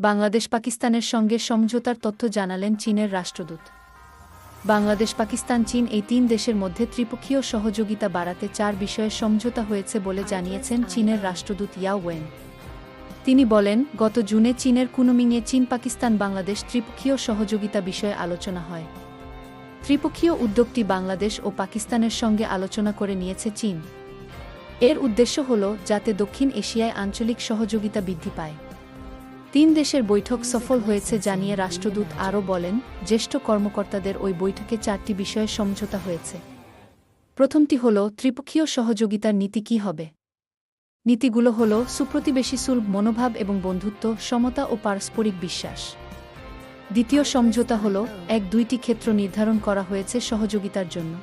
বাংলাদেশ পাকিস্তানের সঙ্গে সমঝোতার তথ্য জানালেন চীনের রাষ্ট্রদূত। বাংলাদেশ, পাকিস্তান, চীন এই তিন দেশের মধ্যে ত্রিপক্ষীয় সহযোগিতা বাড়াতে চার বিষয়ে সমঝোতা হয়েছে বলে জানিয়েছেন চীনের রাষ্ট্রদূত ইয়াও ওয়েন। তিনি বলেন, গত জুনে চীনের কুনুমিংয়ে চীন, পাকিস্তান, বাংলাদেশ ত্রিপক্ষীয় সহযোগিতা বিষয়ে আলোচনা হয়। ত্রিপক্ষীয় উদ্যোগটি বাংলাদেশ ও পাকিস্তানের সঙ্গে আলোচনা করে নিয়েছে চীন। এর উদ্দেশ্য হল যাতে দক্ষিণ এশিয়ায় আঞ্চলিক সহযোগিতা বৃদ্ধি পায়। তিন দেশের বৈঠক সফল হয়েছে জানিয়ে রাষ্ট্রদূত আরও বলেন, জ্যেষ্ঠ কর্মকর্তাদের ওই বৈঠকে চারটি বিষয়ে সমঝোতা হয়েছে। প্রথমটি হল, ত্রিপক্ষীয় সহযোগিতার নীতি কী হবে? নীতিগুলো হল, সুপ্রতিবেশী সুলভ মনোভাব এবং বন্ধুত্ব, সমতা ও পারস্পরিক বিশ্বাস। দ্বিতীয় সমঝোতা হল, এক দুইটি ক্ষেত্র নির্ধারণ করা হয়েছে সহযোগিতার জন্য।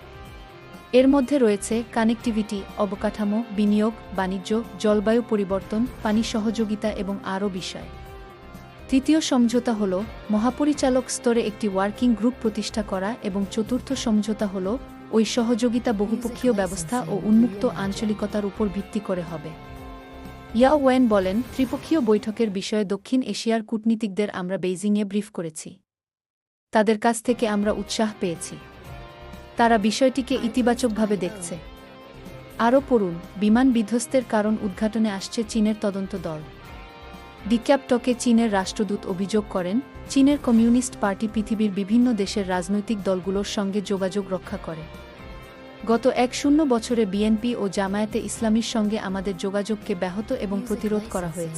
এর মধ্যে রয়েছে কানেক্টিভিটি, অবকাঠামো, বিনিয়োগ, বাণিজ্য, জলবায়ু পরিবর্তন, পানি সহযোগিতা এবং আরও বিষয়। তৃতীয় সমঝোতা হল, মহাপরিচালক স্তরে একটি ওয়ার্কিং গ্রুপ প্রতিষ্ঠা করা এবং চতুর্থ সমঝোতা হল, ওই সহযোগিতা বহুপক্ষীয় ব্যবস্থা ও উন্মুক্ত আঞ্চলিকতার উপর ভিত্তি করে হবে। ইয়াও ওয়েন বলেন, ত্রিপক্ষীয় বৈঠকের বিষয়ে দক্ষিণ এশিয়ার কূটনীতিকদের আমরা বেইজিংয়ে ব্রিফ করেছি। তাদের কাছ থেকে আমরা উৎসাহ পেয়েছি। তারা বিষয়টিকে ইতিবাচকভাবে দেখছে। আরও পড়ুন, বিমান বিধ্বস্তের কারণ উদ্ঘাটনে আসছে চীনের তদন্ত দল। ডিক্যাপটকে চীনের রাষ্ট্রদূত অভিযোগ করেন চীনের কমিউনিস্ট পার্টি পৃথিবীর বিভিন্ন দেশের রাজনৈতিক দলগুলোর সঙ্গে যোগাযোগ রক্ষা করে। গত এক শূন্য বছরে বিএনপি ও জামায়াতে ইসলামীর সঙ্গে আমাদের যোগাযোগকে ব্যাহত এবং প্রতিরোধ করা হয়েছে।